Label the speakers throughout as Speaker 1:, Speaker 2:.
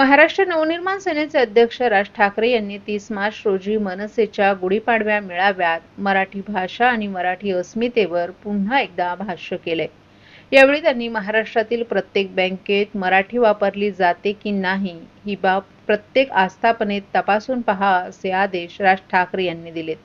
Speaker 1: महाराष्ट्र नवनिर्माण सेनेचे अध्यक्ष राज ठाकरे यांनी तीस मार्च रोजी मनसेच्या गुढीपाडव्या मेळाव्यात मराठी भाषा आणि मराठी अस्मितेवर पुन्हा एकदा भाष्य केले. यावेळी त्यांनी महाराष्ट्रातील प्रत्येक बँकेत मराठी वापरली जाते की नाही ही बाब प्रत्येक आस्थापनेत तपासून पहा असे आदेश राज ठाकरे यांनी दिलेत.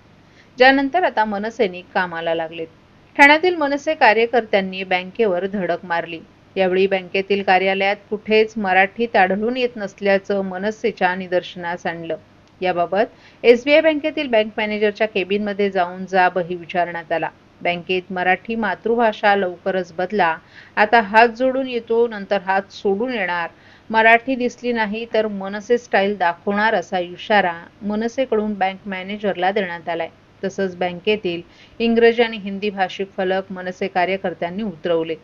Speaker 1: ज्यानंतर आता मनसैनिक कामाला लागलेत. ठाण्यातील मनसे कार्यकर्त्यांनी बँकेवर धडक मारली. यावेळी बँकेतील कार्यालयात कुठेच मराठीत आढळून येत नसल्याचं मनसेच्या निदर्शनास आणलं. याबाबत एसबीआय बँकेतील बँक मॅनेजरच्या केबिनमध्ये जाऊन जाबही विचारण्यात आला. बँकेत मराठी मातृभाषा लवकरच बदला. आता हात जोडून येतो नंतर हात सोडून येणार. मराठी दिसली नाही तर मनसे स्टाईल दाखवणार असा इशारा मनसेकडून बँक मॅनेजरला देण्यात आलाय. तसंच बँकेतील इंग्रजी आणि हिंदी भाषिक फलक मनसे कार्यकर्त्यांनी उतरवले.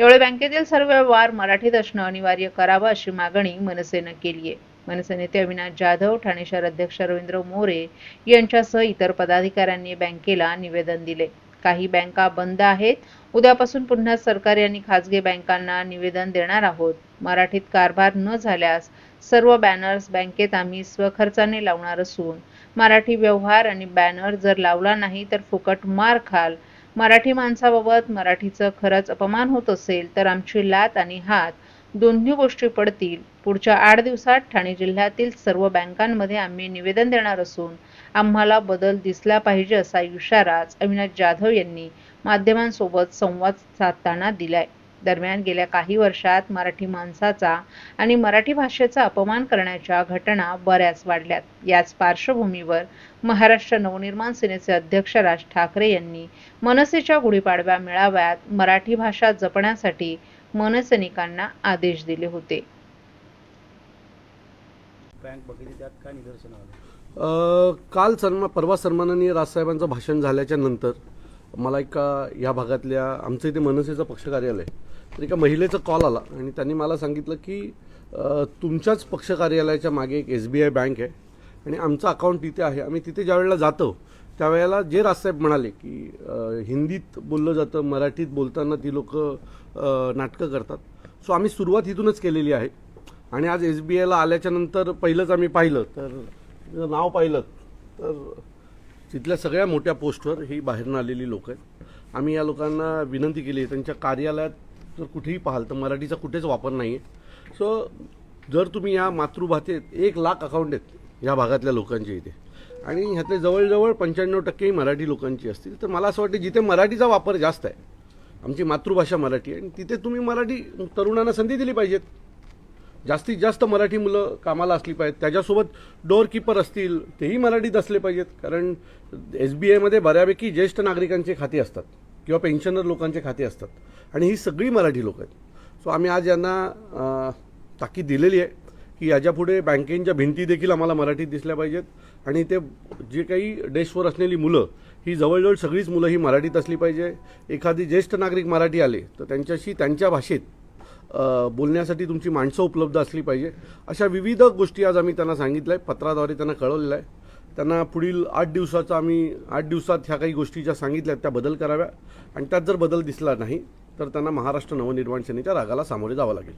Speaker 1: एवढे बँकेतील सर्व व्यवहार मराठीत असणं अनिवार्य करावं अशी मागणी मनसेनं केली आहे मनसे नेते अविनाश जाधव ठाणे शहर अध्यक्ष रवींद्र मोरे यांच्यासह इतर पदाधिकाऱ्यांनी बँकेला निवेदन दिले. काही बँका बंद आहेत. उद्यापासून पुन्हा सरकारी आणि खासगी बँकांना निवेदन देणार आहोत. मराठीत कारभार न झाल्यास सर्व बॅनर्स बँकेत आम्ही स्वखर्चाने लावणार असून मराठी व्यवहार आणि बॅनर जर लावला नाही तर फुकट मार खाल मराठी माणसाबाबत मराठीचं खरंच अपमान होत असेल तर आमची लात आणि हात दोन्ही गोष्टी पडतील. पुढच्या आठ दिवसात ठाणे जिल्ह्यातील सर्व बँकांमध्ये आम्ही निवेदन देणार असून आम्हाला बदल दिसला पाहिजे असा इशाराच अविनाश जाधव यांनी माध्यमांसोबत संवाद साधताना दिलाय. दरम्यान गेल्या काही वर्षात मराठी माणसाचा आणि मराठी भाषेचा अपमान करण्याच्या घटना बऱ्याच वाढल्यात. याच पार्श्वभूमीवर महाराष्ट्र नवनिर्माण सेनेचे अध्यक्ष राज ठाकरे यांनी मनसेच्या गुढीपाडव्या मेळाव्यात मराठी भाषा जपण्यासाठी मनसैनिकांना आदेश दिले होते.
Speaker 2: काल सन्मा परवा सन्माननीय राजसाहेबांचं भाषण झाल्याच्यानंतर मला एका या भागातल्या आमचं इथे मनसेचं पक्ष कार्यालय तर एका महिलेचा कॉल आला आणि त्यांनी मला सांगितलं की तुमच्याच पक्ष कार्यालयाच्या मागे एक एस बी आय बँक आहे आणि आमचं अकाउंट तिथे आहे. आम्ही तिथे ज्यावेळेला जातो त्यावेळेला जे राजसाहेब म्हणाले की हिंदीत बोललं जातं मराठीत बोलताना ती लोक नाटकं करतात. सो आम्ही सुरुवात इथूनच केलेली आहे. आणि आज एस बी आयला आल्याच्यानंतर पहिलंच आम्ही पाहिलं तर नाव पाहिलं तर तिथल्या सगळ्या मोठ्या पोस्टवर ही बाहेरून आलेली लोक आहेत. आम्ही या लोकांना विनंती केली आहे त्यांच्या कार्यालयात जर कुठेही पाहाल तर मराठीचा कुठेच वापर नाही आहे सो जर तुम्ही या मातृभाषेत एक लाख अकाउंट आहेत या भागातल्या लोकांच्या इथे आणि ह्यातले जवळजवळ पंच्याण्णव टक्के मराठी लोकांची असतील तर मला असं वाटतं जिथे मराठीचा वापर जास्त आहे आमची मातृभाषा मराठी आहे आणि तिथे तुम्ही मराठी तरुणांना संधी दिली पाहिजेत. जास्तीत जास्त मराठी मुलं कामाला असली पाहिजेत. त्याच्यासोबत डोअरकीपर असतील तेही मराठीत असले पाहिजेत. कारण एस बी आयमध्ये बऱ्यापैकी ज्येष्ठ नागरिकांचे खाते असतात किंवा पेन्शनर लोकांचे खाते असतात. आणि ही सगळी मराठी लोक आहेत. सो आम्ही आज यांना ताकीद दिलेली आहे की याच्यापुढे बँकेच्या भिंती देखील आम्हाला मराठीत दिसल्या पाहिजेत. आणि ते जे काही डेस्कवर असलेली मुलं ही जवळजवळ सगळीच मुलं ही मराठीत असली पाहिजे. एखादी ज्येष्ठ नागरिक मराठी आले तर त्यांच्याशी त्यांच्या भाषेत बोलण्यासाठी तुमची माणसं उपलब्ध असली पाहिजे. अशा विविध गोष्टी आज आम्ही त्यांना सांगितलं आहे पत्राद्वारे त्यांना कळवलेलं आहे त्यांना पुढील आठ दिवसाचा आम्ही आठ दिवसात ह्या काही गोष्टी ज्या सांगितल्या आहेत त्या बदल कराव्या. आणि त्यात जर बदल दिसला नाही तर त्यांना महाराष्ट्र नवनिर्माण सेनेच्या रागाला सामोरे जावं लागेल.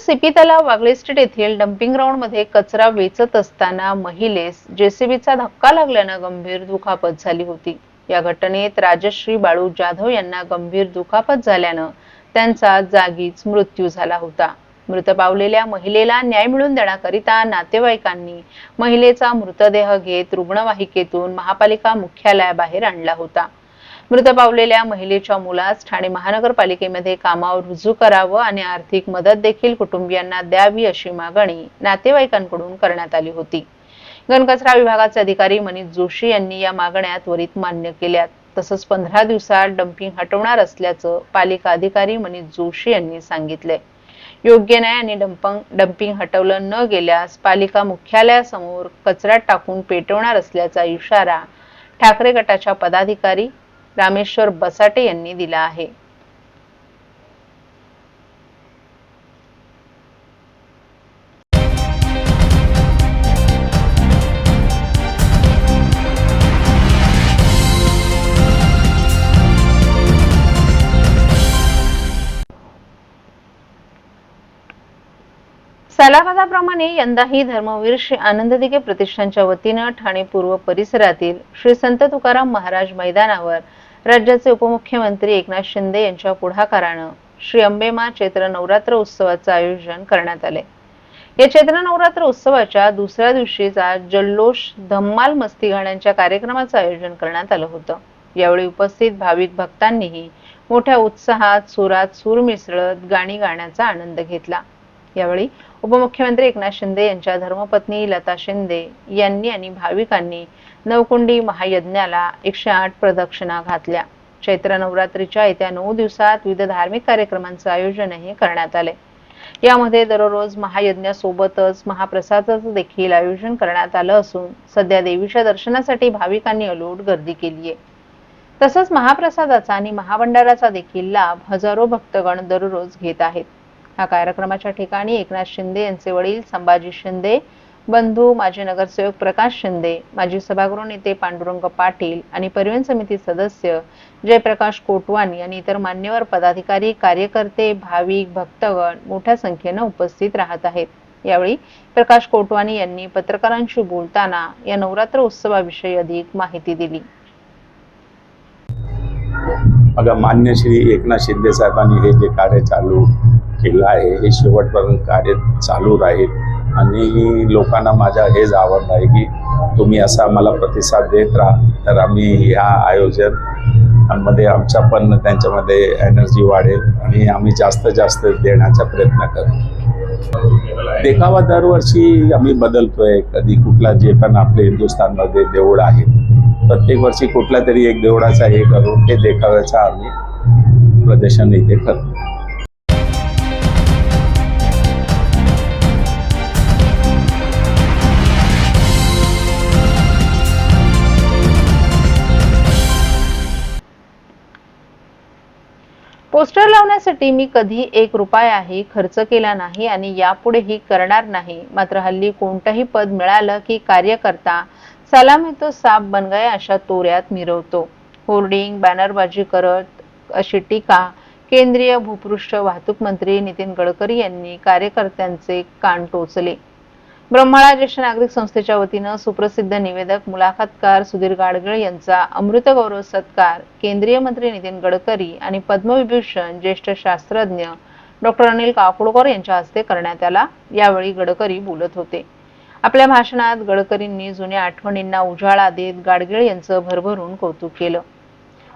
Speaker 1: सीपी तलाव वागळे स्ट्रीट येथील डम्पिंग ग्राउंडमध्ये कचरा वेचत असताना महिलेस जेसीबीचा धक्का लागल्यानं गंभीर दुखापत झाली होती. या घटनेत राजश्री बाळू जाधव यांना गंभीर दुखापत झाल्यानं त्यांचा जागीच मृत्यू झाला होता. मृत पावलेल्या महिलेला न्याय मिळवून देण्याकरिता नातेवाईकांनी महिलेचा मृतदेह घेत रुग्णवाहिकेतून महापालिका मुख्यालयाबाहेर आणला होता. मृत पावलेल्या महिलेच्या मुलास ठाणे महानगरपालिकेमध्ये कामावर रुजू करावं आणि आर्थिक मदत देखील कुटुंबियांना द्यावी अशी मागणी नातेवाईकांकडून करण्यात आली होती. घनकचरा विभागाचे अधिकारी मनीष जोशी यांनी या मागण्या त्वरित मान्य केल्या तसंच पंधरा दिवसात डम्पिंग हटवणार असल्याचं पालिका अधिकारी मनीष जोशी यांनी सांगितले योग्य न्याय आणि डम्पंग डम्पिंग हटवलं न गेल्यास पालिका मुख्यालयासमोर कचरा टाकून पेटवणार असल्याचा इशारा ठाकरे गटाच्या पदाधिकारी रामेश्वर बसाटे यांनी दिला आहे. कालावधाप्रमाणे यंदाही धर्मवीर श्री आनंद दिघे प्रतिष्ठानच्या वतीनं ठाणे पूर्व परिसरातील श्री संत तुकाराम महाराज मैदानावर राज्याचे उपमुख्यमंत्री एकनाथ शिंदे यांच्या पुढाकारानं श्री अंबेमा चैत्र नवरात्र उत्सवाचं आयोजन करण्यात आले या चैत्र नवरात्र उत्सवाच्या दुसऱ्या दिवशीचा जल्लोष धम्माल मस्ती गाण्यांच्या कार्यक्रमाचं आयोजन करण्यात आलं होतं. यावेळी उपस्थित भाविक भक्तांनीही मोठ्या उत्साहात सुरात सूर मिसळत गाणी गाण्याचा आनंद घेतला. यावेळी उपमुख्यमंत्री एकनाथ शिंदे यांच्या धर्मपत्नी लता शिंदे यांनी आणि भाविकांनी नवकुंडी महायज्ञाला एकशे आठ प्रदक्षिणा घातल्या. चैत्र नवरात्रीच्या येत्या नऊ दिवसात विविध धार्मिक कार्यक्रमांचं आयोजनही करण्यात आले. यामध्ये दररोज महायज्ञासोबतच महाप्रसादाचं देखील आयोजन करण्यात आलं असून सध्या देवीच्या दर्शनासाठी भाविकांनी अलोट गर्दी केली आहे तसंच महाप्रसादाचा आणि महाभंडाराचा देखील लाभ हजारो भक्तगण दररोज घेत आहेत. या कार्यक्रमाच्या ठिकाणी एकनाथ शिंदे यांचे वडील संभाजी शिंदे बंधू माजी नगरसेवक प्रकाश शिंदे माजी सभागृह नेते पांडुरंग पाटील आणि परिवहन समिती सदस्य जयप्रकाश कोटवानी आणि इतर मान्यवर पदाधिकारी कार्यकर्ते भाविक भक्तगण मोठ्या संख्येनं उपस्थित राहत आहेत. यावेळी प्रकाश कोटवानी यांनी पत्रकारांशी बोलताना या नवरात्र उत्सवाविषयी अधिक माहिती दिली.
Speaker 3: बघा मान्य श्री एकनाथ शिंदे साहेबांनी हे जे कार्य चालू केलं आहे हे शेवटपर्यंत कार्य चालू राहील. आणि लोकांना माझ्या हेच आवडलं आहे की तुम्ही असा आम्हाला प्रतिसाद देत राहा. तर आम्ही ह्या आयोजनमध्ये आमच्या पण त्यांच्यामध्ये एनर्जी वाढेल आणि आम्ही जास्त जास्त देण्याचा प्रयत्न करू. देखावा दरवर्षी आम्ही बदलतोय. कधी कुठला जे पण आपले हिंदुस्थानमध्ये देऊळ आहेत प्रत्येक वर्षी कुठला तरी एक देवळाचा हे करून ते देखाव्याचा आम्ही प्रदर्शन इथे करतो.
Speaker 1: पोस्टर लावण्यासाठी मी कधी एक रुपयाही खर्च केला नाही आणि यापुढेही करणार नाही. मात्र हल्ली कोणतंही पद मिळालं की कार्यकर्ता सलाम तो साप बन गया अशा तोऱ्यात मिरवतो. होर्डिंग बॅनरबाजी करत अशी टीका केंद्रीय भूपृष्ठ वाहतूक मंत्री नितीन गडकरी यांनी कार्यकर्त्यांचे कान टोचले. ब्रह्माळा ज्येष्ठ नागरिक संस्थेच्या वतीनं सुप्रसिद्ध निवेदक मुलाखतकार सुधीर गाडगीळ यांचा अमृत गौरव सत्कार केंद्रीय मंत्री नितीन गडकरी आणि पद्मविभूषण ज्येष्ठ शास्त्रज्ञ डॉक्टर अनिल काकोडकर यांच्या हस्ते करण्यात आला. यावेळी गडकरी बोलत होते. आपल्या भाषणात गडकरींनी जुन्या आठवणींना उजाळा देत गाडगीळ यांचं भरभरून कौतुक केलं.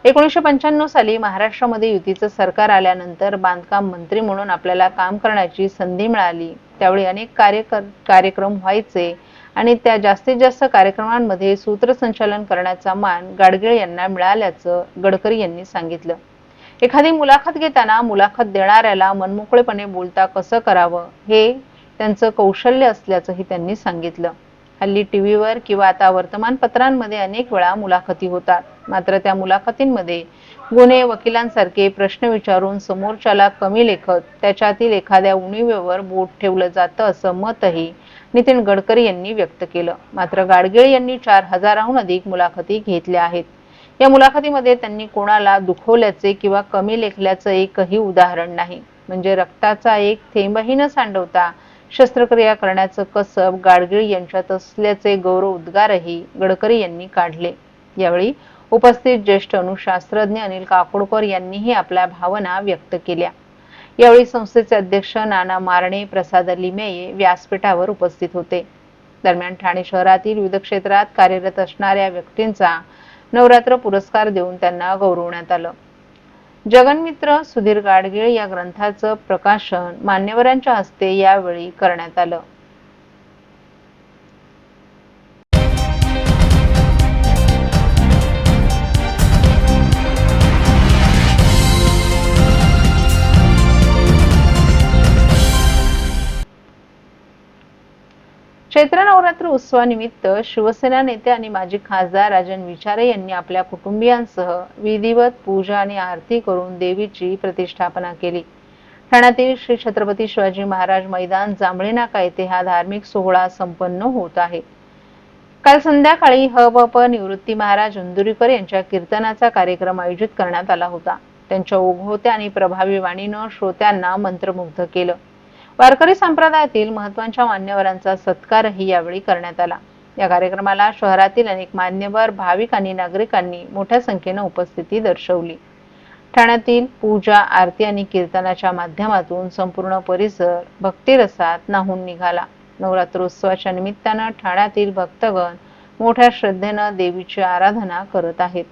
Speaker 1: एकोणीसशे पंच्याण्णव साली महाराष्ट्रामध्ये युतीचं सरकार आल्यानंतर बांधकाम मंत्री म्हणून आपल्याला काम करण्याची संधी मिळाली. त्यावेळी अनेक कार्यकर कार्यक्रम व्हायचे आणि त्या जास्तीत जास्त कार्यक्रमांमध्ये सूत्रसंचालन करण्याचा मान गाडगीळ यांना मिळाल्याचं गडकरी यांनी सांगितलं. एखादी मुलाखत घेताना मुलाखत देणाऱ्याला मनमोकळेपणे बोलता कसं करावं हे त्यांचं कौशल्य असल्याचंही त्यांनी सांगितलं. हल्ली टीव्हीवर किंवा आता वर्तमानपत्रांमध्ये अनेक वेळा मुलाखती होतात. मात्र त्या मुलाखतींमध्ये गुन्हे वकिलांसारखे प्रश्न विचारून समोरच्याला कमी लेखत त्याच्यातील एखाद्या उणीवेवर बोट ठेवलं जातं असं मतही नितीन गडकरी यांनी व्यक्त केलं. मात्र गाडगीळ यांनी चार हजाराहून अधिक मुलाखती घेतल्या आहेत. या मुलाखतीमध्ये त्यांनी कोणाला दुखवल्याचे किंवा कमी लेखल्याचं एकही उदाहरण नाही. म्हणजे रक्ताचा एक थेंबही न सांडवता शस्त्रक्रिया करण्याचं कसब गाडगीळ यांच्यात असल्याचे गौरव उद्गारही गडकरी यांनी काढले. यावेळी उपस्थित ज्येष्ठ अणुशास्त्रज्ञ अनिल काकोडकर यांनीही आपल्या भावना व्यक्त केल्या. यावेळी संस्थेचे अध्यक्ष नाना मारणे प्रसाद लिमेये व्यासपीठावर उपस्थित होते. दरम्यान ठाणे शहरातील विविध क्षेत्रात कार्यरत असणाऱ्या व्यक्तींचा नवरात्र पुरस्कार देऊन त्यांना गौरवण्यात आलं. जगनमित्र सुधीर गाडगीळ या ग्रंथाचं प्रकाशन मान्यवरांच्या हस्ते यावेळी करण्यात आलं. चैत्र नवरात्र उत्सवानिमित्त शिवसेना नेते आणि माजी खासदार राजन विचारे यांनी आपल्या कुटुंबियांसह विधिवत पूजा आणि आरती करून देवीची प्रतिष्ठापना केली. ठाण्यातील श्री छत्रपती शिवाजी महाराज मैदान जांभळे नाका येथे हा धार्मिक सोहळा संपन्न होत आहे. काल संध्याकाळी ह व प निवृत्ती महाराज अंदुरीकर यांच्या कीर्तनाचा कार्यक्रम आयोजित करण्यात आला होता. त्यांच्या ओघवत्या आणि प्रभावी वाणीनं श्रोत्यांना मंत्रमुग्ध केलं. वारकरी संप्रदायातील महत्त्वाच्या मान्यवरांचा सत्कारही यावेळी करण्यात आला. या कार्यक्रमाला शहरातील अनेक मान्यवर भाविक आणि नागरिकांनी मोठ्या संख्येनं उपस्थिती दर्शवली. ठाण्यातील पूजा आरती आणि कीर्तनाच्या माध्यमातून संपूर्ण परिसर भक्तिरसात नाहून निघाला. नवरात्रोत्सवाच्या निमित्तानं ठाण्यातील भक्तगण मोठ्या श्रद्धेनं देवीची आराधना करत आहेत.